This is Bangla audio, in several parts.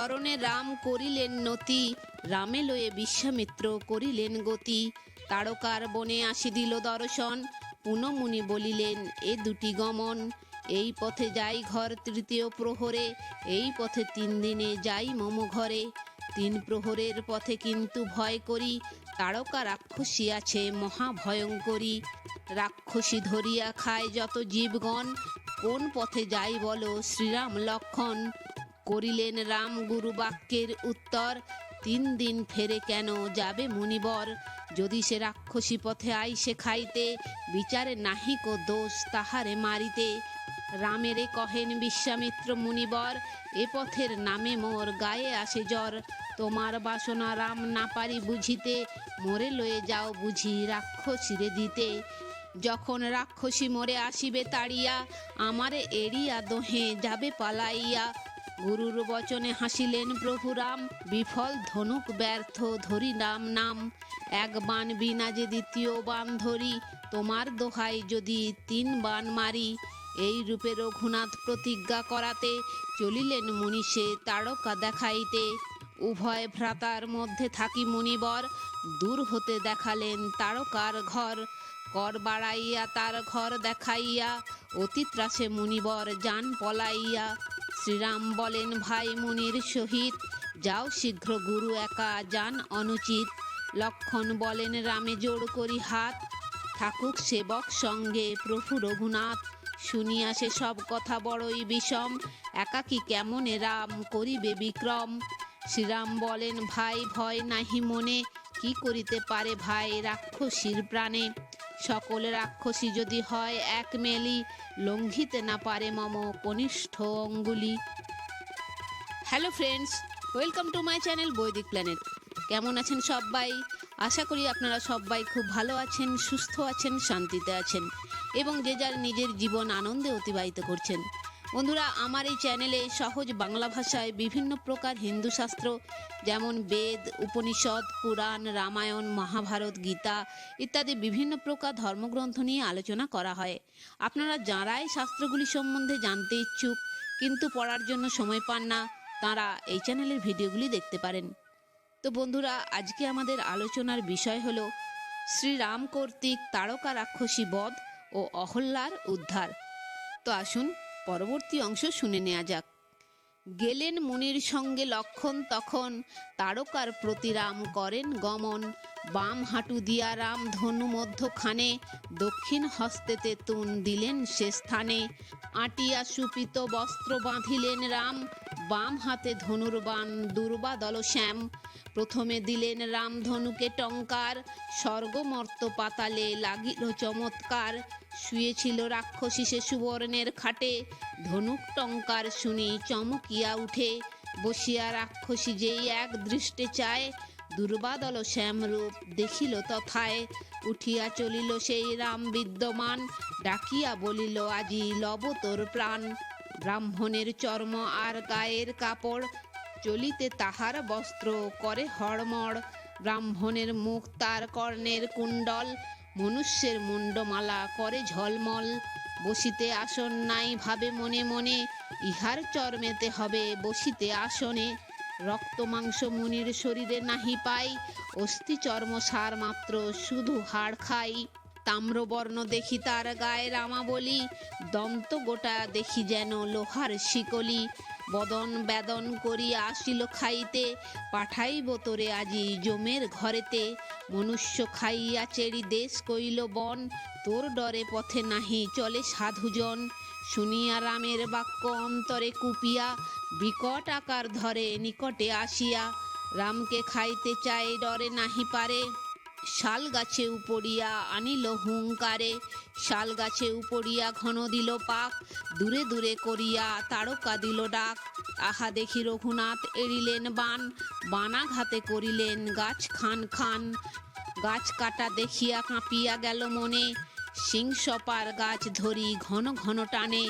চরণে রাম করিলেন নতি, রামে লয়ে বিশ্বামিত্র করিলেন গতি। তারকার বনে আসি দিল দর্শন, পুনমুনি বলিলেন, এ দুটি গমন, এই পথে যাই ঘর তৃতীয় প্রহরে, এই পথে তিন দিনে যাই মম ঘরে। তিন প্রহরের পথে কিন্তু ভয় করি, তারকা রাক্ষসী আছে মহাভয়ঙ্করী। রাক্ষসী ধরিয়া খায় যত জীবগণ, কোন পথে যাই বলো শ্রীরাম লক্ষণ করিলেন রাম গুরু বাক্যের উত্তর, তিন দিন ফেরে কেন যাবে মুনিবর? যদি সে রাক্ষসী পথে আইসে খাইতে, বিচারে নাহিক দোষ তাহারে মারিতে। রামেরে কহেন বিশ্বামিত্র মুনিবর, এ পথের নামে মোর গায়ে আসে জ্বর। তোমার বাসনা রাম না পারি বুঝিতে, মোরে লয়ে যাও বুঝি রাক্ষসীরে দিতে। যখন রাক্ষসী মোরে আসিবে তাড়িয়া, আমারে এড়িয়া দোহে যাবে পালাইয়া। গুরুর বচনে হাসিলেন প্রভু রাম বিফল ধনুক ব্যর্থ ধরি নাম। নাম এক বান বিনা যে দ্বিতীয় বান ধরি, তোমার দোহাই যদি তিন বান মারি। এই রূপে রঘুনাথ প্রতিজ্ঞা করাতে চলিলেন মুনিষে তারকা দেখাইতে। উভয় ভ্রাতার মধ্যে থাকি মুনিবর, দূর হতে দেখালেন তারকার ঘর। কর বাড়াইয়া তার ঘর দেখাইয়া অতি ত্রাসে মুনিবর যান পলাইয়া। শ্রীরাম বলেন, ভাই মুনির সহিত, যাও শীঘ্র গুরু একা যান অনুচিত। লক্ষণ বলেন, রামে জোড় করি হাত। থাকুক সেবক সঙ্গে প্রভু রঘুনাথ। শুনিয়া সে সব কথা বড়ই বিষম। একাকি কেমনে রাম করিবে বিক্রম? শ্রীরাম বলেন, ভাই, ভয় নাহি মনে। কি করিতে পারে ভাই রাক্ষসীর প্রাণে? সকল রাক্ষসী যদি হয় এক মেলি, লঙ্ঘিতে না পারে মম কনিষ্ঠ অঙ্গুলি। Hello friends, welcome to my channel Vaidik planet. কেমন আছেন সবাই? আশা করি আপনারা সবাই খুব ভালো আছেন, সুস্থ আছেন, শান্তিতে আছেন এবং যে যার নিজের জীবন আনন্দে অতিবাহিত করছেন। বন্ধুরা, আমার এই চ্যানেলে সহজ বাংলা ভাষায় বিভিন্ন প্রকার হিন্দু শাস্ত্র, যেমন বেদ, উপনিষদ, পুরাণ, রামায়ণ, মহাভারত, গীতা ইত্যাদি বিভিন্ন প্রকার ধর্মগ্রন্থ নিয়ে আলোচনা করা হয়। আপনারা যাঁরাই শাস্ত্রগুলি সম্বন্ধে জানতে ইচ্ছুক, কিন্তু পড়ার জন্য সময় পান না, তাঁরা এই চ্যানেলের ভিডিওগুলি দেখতে পারেন। তো বন্ধুরা, আজকে আমাদের আলোচনার বিষয় হল শ্রীরাম কর্তৃক তারকা রাক্ষসী বধ ও অহল্যার উদ্ধার। তো আসুন পরবর্তী অংশ শুনে নেওয়া যাক। গেলেন মুনির সঙ্গে লক্ষণ তখন, তারকার প্রতি রাম করেন গমন। বাম হাঁটু দিয়া রাম ধনু মধ্যখানে, দক্ষিণ হস্তেতে তুন দিলেন সে স্থানে। আটিয়া সুপিত বস্ত্র বাঁধিলেন রাম বাম হাতে ধনুর বান দুর্বাদল শ্যাম। প্রথমে দিলেন রাম ধনুকে টঙ্কার স্বর্গমর্ত পাতালে লাগিল চমৎকার। শুয়েছিল রাক্ষসী সে সুবর্ণের খাটে, ধনুক টঙ্কার শুনি চমকিয়া উঠে। বসিয়া রাক্ষসী যেই এক দৃষ্টে চায় দুর্বাদল শ্যামরূপ দেখিল তথায়। উঠিয়া চলিল সেই রাম বিদ্যমান, ডাকিয়া বলিল, আজি লব তোর প্রাণ। ব্রাহ্মণের চর্ম আর গায়ের কাপড়, চলিতে তাহার বস্ত্র করে হড়মড়। ব্রাহ্মণের মুখ তার কর্ণের কুণ্ডল, মনুষ্যের মুন্ডমালা করে ঝলমল। বসিতে আসন নাই ভাবে মনে মনে, ইহার চর্মেতে হবে বসিতে আসনে। রক্ত মাংস মুনির শরীরে নাহি পাই, অস্থি চর্ম সার মাত্র শুধু হাড় খাই। তাম্রবর্ণ দেখি তার গায়ে রামা বলি দন্ত গোটা দেখি যেন লোহার শিকলি। বদন বেদন করিয়া আসিল খাইতে, পাঠাইব তোরে আজি জমের ঘরেতে। মনুষ্য খাইয়া চেরি দেশ কইল বন, তোর ডরে পথে নাহি চলে সাধুজন। শুনিয়া রামের বাক্য অন্তরে কুপিয়া, বিকট আকার ধরে নিকটে আসিয়া। রামকে খাইতে চায় ডরে নাহি পারে। শাল গাছে উপড়িয়া আনিল হুঙ্কারে শাল গাছে উপড়িয়া ঘন দিল পাক, দূরে দূরে করিয়া তারকা দিল ডাক। আহা দেখি রঘুনাথ এড়িলেন বান, বানাঘাতে করিলেন গাছ খান খান। গাছ কাটা দেখিয়া কাঁপিয়া গেল মনে, সিংসপার গাছ ধরি ঘন ঘন টানে।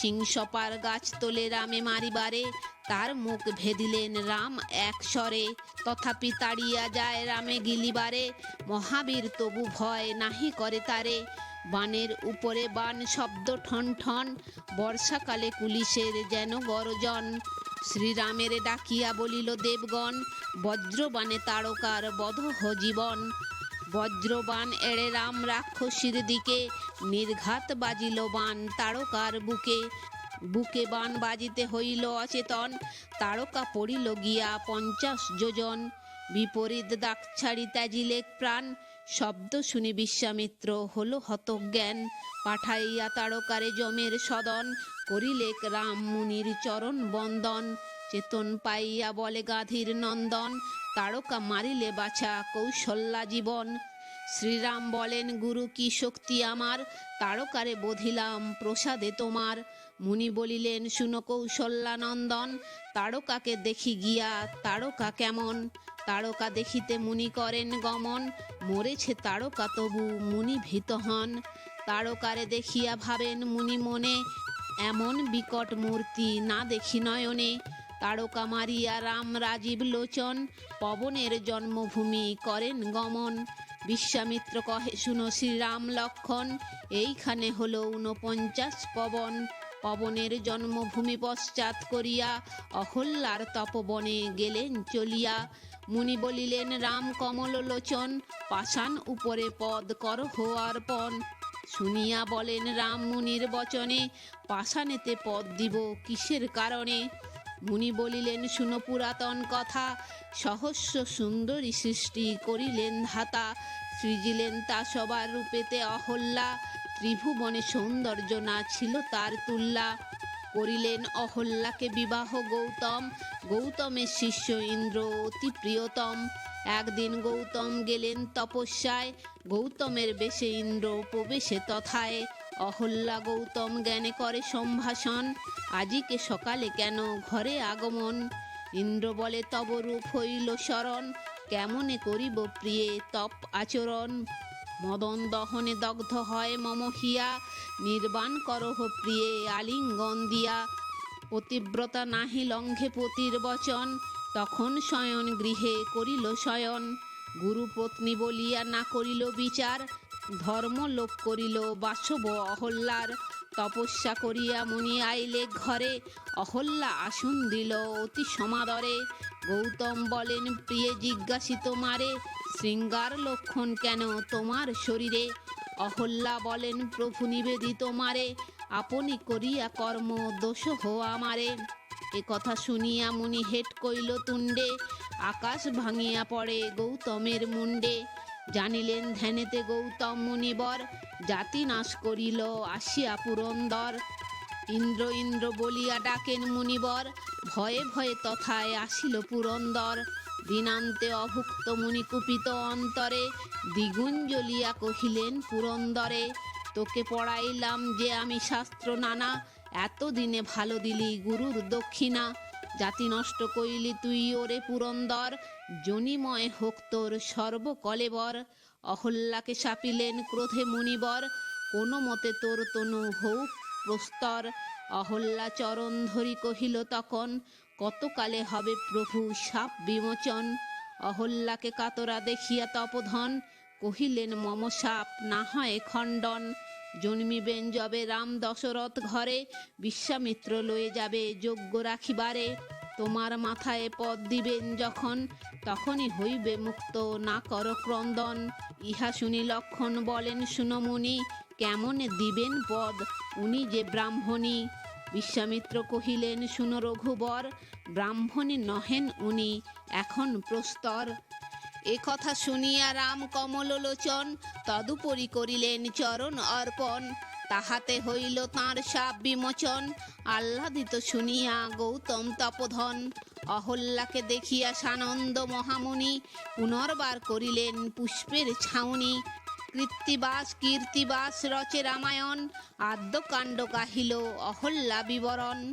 সিংসপার গাছ তোলে রামে মারিবারে তার মুখ ভেদিলেন রাম এক স্বরে। তথাপি তাড়িয়া যায় রামে গিলিবারে। মহাবীর তবু ভয় নাহি করে তারে। বানের উপরে বান শব্দ ঠন ঠন। বর্ষাকালে পুলিশের যেন গরজন। শ্রীরামের ডাকিয়া বলিল, দেবগণ, বজ্রবাণে তারকার বধহ জীবন। বজ্রবাণ এড়ে রাম রাক্ষসীর দিকে। নির্ঘাত বাজিল বাণ তারকার বুকে। বুকে বান বাজিতে হইল অচেতন। তারকা পড়িল গিয়া পঞ্চাশ যোজন। বিপরীত দাগ ছাড়ি ত্যাজিলেক প্রাণ। শব্দ শুনি বিশ্বামিত্র হলো হতজ্ঞান। পাঠাইয়া তারকারে জমের সদন। করিলেক রাম মুনির চরণ বন্দন। চেতন পাইয়া বলে গাধীর নন্দন। তারকা মারিলে বাছা কৌশল্যা জীবন। শ্রীরাম বলেন, গুরু, কি শক্তি আমার? তারকারে বধিলাম প্রসাদে তোমার। মুনি বলিলেন, শুনো কৌশল্যা নন্দন তারকাকে দেখি গিয়া তারকা কেমন? তারকা দেখিতে মুনি করেন গমন, মরেছে তারকা তবু মুনি ভীত হন। তারকারে দেখিয়া ভাবেন মুনি মনে, এমন বিকট মূর্তি না দেখি নয়নে। তারকা মারিয়া রাম রাজীব লোচন, পবনের জন্মভূমি করেন গমন। বিশ্বামিত্র কহে, শুনো শ্রীরাম লক্ষণ, এইখানে হলো ঊনপঞ্চাশ পবন। পবনের জন্মভূমি পশ্চাৎ করিয়া অহল্যার তপবনে গেলেন চলিয়া। মুনি বলিলেন, রাম কমল লোচন পাষাণ উপরে পদ কর হওয়ার পণ শুনিয়া বলেন, রাম মুনির বচনে পাষাণেতে পদ দিব কিসের কারণে? মুনি বলিলেন, শুনো পুরাতন কথা, সহস্র সুন্দরী সৃষ্টি করিলেন ধাতা। সৃজিলেন তা সবার রূপেতে অহল্যা। ত্রিভুবনে সৌন্দর্য না ছিল তার তুল্লা করিলেন অহল্যাকে বিবাহ গৌতম। গৌতমের শিষ্য ইন্দ্র অতি প্রিয়তম। একদিন গৌতম গেলেন তপস্যায়। গৌতমের বেশে ইন্দ্র প্রবেশে তথায়। অহল্যা গৌতম জ্ঞানে করে সম্ভাষণ। আজিকে সকালে কেন ঘরে আগমন? ইন্দ্র বলে তব রূপ হইল শরণ। কেমনে করিব প্রিয়ে তপ আচরণ? মদন দহনে দগ্ধ হয় মম হিয়া। নির্বাণ করহ প্রিয়ে আলিঙ্গন দিয়া। পতিব্রতা নাহি লঙ্ঘে পতির বচন। তখন শয়ন গৃহে করিল শয়ন। গুরু পত্নী বলিয়া না করিল বিচার। ধর্ম লোপ করিল বাসব অহল্যার তপস্যা করিয়া মুনি আইলে ঘরে। অহল্যা আসন দিল অতি সমাদরে। গৌতম বলেন, প্রিয়ে জিজ্ঞাসিত মারে শৃঙ্গার লক্ষণ কেন তোমার শরীরে? অহল্যা বলেন, প্রভু নিবেদিত মারে আপনি করিয়া কর্ম দোষ হো আমারে। এ কথা শুনিয়া মুনি হেট কইল তুণ্ডে। আকাশ ভাঙিয়া পড়ে গৌতমের মুন্ডে জানিলেন, ধ্যানেতে গৌতম মুনিবর জাতি নাশ করিল, আসিয়া পুরন্দর। ইন্দ্র ইন্দ্র বলিয়া ডাকেন মুনিবর, ভয়ে ভয়ে তথায় আসিল পুরন্দর। দিনান্তে অভুক্ত মুনি কুপিত অন্তরে দ্বিগুণ জ্বলিয়া কহিলেন পুরন্দরে, তোকে পড়াইলাম যে আমি শাস্ত্র নানা, এতদিনে ভালো দিলি গুরুর দক্ষিণা। জাতি নষ্ট কইলি তুই ওরে পুরন্দর, জনিময় হোক তোর সর্বকলেবর। অহল্যাকে সাপিলেন ক্রোধে মুনিবর, কোনো মতে তোর তনু হউক প্রস্তর। অহল্যা চরণ ধরি কহিল, তখন কতকালে হবে প্রভু সাপ বিমোচন? অহল্যাকে কাতরা দেখিয়া তপধন, কহিলেন, মম সাপ না হয় খণ্ডন। জন্মিবেন যবে রাম দশরথ ঘরে, বিশ্বামিত্র লয়ে যাবে যোগ্য রাখিবারে। তোমার মাথায় পদ দিবেন যখন, তখনই হইবে মুক্ত। না কর ক্রন্দন, ইহা শুনি লক্ষণ বলেন শুনমুনি কেমন দিবেন পদ? উনি যে ব্রাহ্মণী। বিশ্বামিত্র কহিলেন, শুন রঘুবর, ব্রাহ্মণী নহেন উনি, এখন প্রস্তর। এ কথা শুনিয়া রাম কমললোচন তদুপরি করিলেন চরণ অর্পণ। তাহাতে হইল তাঁর সাপ বিমোচন। আহ্লাদিত শুনিয়া গৌতম তপধন। অহল্যাকে দেখিয়া সানন্দ মহামুনি পুনর্বার করিলেন পুষ্পের ছাউনি। কৃত্তিবাস, কীর্তিবাস, রচে রামায়ণ, আদ্যকাণ্ড কাহিল অহল্যা বিবরণ।